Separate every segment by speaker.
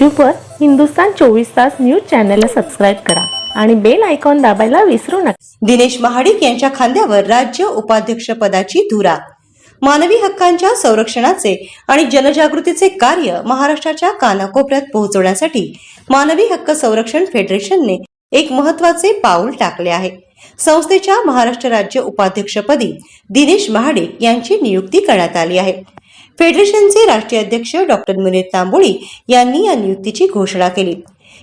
Speaker 1: यूट्यूबवर हिंदुस्तान चोवीस तास न्यूज चॅनलला सबस्क्राईब करा आणि बेल आयकॉन दाबायला विसरू नका.
Speaker 2: दिनेश महाडिक यांच्या खांद्यावर राज्य उपाध्यक्ष पदाची धुरा. मानवी हक्कांच्या संरक्षणाचे आणि जनजागृतीचे कार्य महाराष्ट्राच्या कानाकोपऱ्यात पोहोचवण्यासाठी मानवी हक्क संरक्षण फेडरेशनने एक महत्त्वाचे पाऊल टाकले आहे. संस्थेच्या महाराष्ट्र राज्य उपाध्यक्षपदी दिनेश महाडिक यांची नियुक्ती करण्यात आली आहे. फेडरेशनचे राष्ट्रीय अध्यक्ष डॉक्टर मुनीत तांबोळी यांनी या नियुक्तीची घोषणा केली.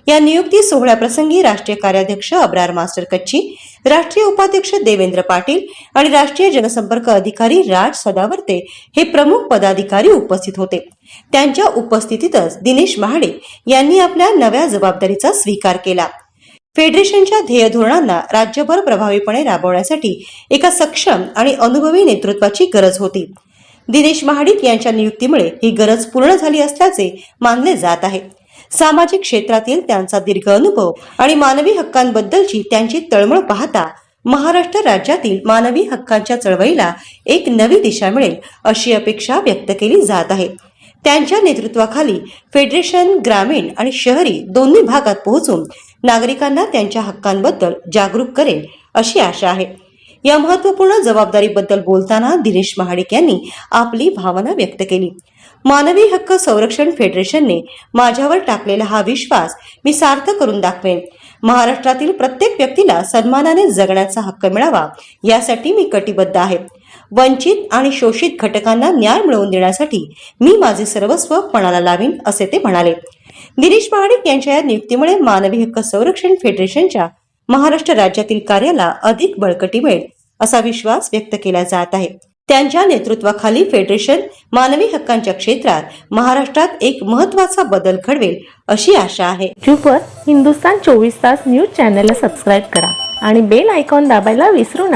Speaker 2: या नियुक्ती सोहळ्याप्रसंगी राष्ट्रीय कार्याध्यक्ष अब्रार मास्टर कच्ची राष्ट्रीय उपाध्यक्ष देवेंद्र पाटील आणि राष्ट्रीय जनसंपर्क अधिकारी राज सदावर्ते हे प्रमुख पदाधिकारी उपस्थित होते. त्यांच्या उपस्थितीतच दिनेश महाडे यांनी आपल्या नव्या जबाबदारीचा स्वीकार केला. फेडरेशनच्या ध्येय धोरणांना राज्यभर प्रभावीपणे राबवण्यासाठी एका सक्षम आणि अनुभवी नेतृत्वाची गरज होती. दिनेश महाडिक यांच्या नियुक्तीमुळे ही गरज पूर्ण झाली असल्याचे मानले जात आहे. सामाजिक क्षेत्रातील त्यांचा दीर्घ अनुभव आणि मानवी हक्कांबद्दलची त्यांची तळमळ पाहता महाराष्ट्र राज्यातील मानवी हक्कांच्या चळवळीला एक नवी दिशा मिळेल अशी अपेक्षा व्यक्त केली जात आहे. त्यांच्या नेतृत्वाखाली फेडरेशन ग्रामीण आणि शहरी दोन्ही भागात पोहोचून नागरिकांना त्यांच्या हक्कांबद्दल जागरूक करेल अशी आशा आहे. या महत्त्वपूर्ण जबाबदारीबद्दल बोलताना दिनेश महाडिक यांनी आपली भावना व्यक्त केली. मानवी हक्क संरक्षण फेडरेशनने माझ्यावर टाकलेला हा विश्वास मी सार्थ करून दाखवेन. महाराष्ट्रातील प्रत्येक व्यक्तीला सन्मानाने जगण्याचा हक्क मिळावा यासाठी मी कटिबद्ध आहे. वंचित आणि शोषित घटकांना न्याय मिळवून देण्यासाठी मी माझे सर्वस्व पणाला लावीन असे ते म्हणाले. दिनेश महाडिक यांच्या या नियुक्तीमुळे मानवी हक्क संरक्षण फेडरेशनच्या महाराष्ट्र राज्यातील कार्याला अधिक बळकटी मिळेल. असा विश्वास व्यक्त केला जात आहे. त्यांच्या नेतृत्वाखाली फेडरेशन मानवी हक्कांच्या क्षेत्रात महाराष्ट्रात एक महत्त्वाचा बदल घडवेल अशी आशा आहे.
Speaker 1: यूट्यूबवर हिंदुस्तान चोवीस तास न्यूज चॅनलला सबस्क्राईब करा आणि बेल आयकॉन दाबायला विसरू नका.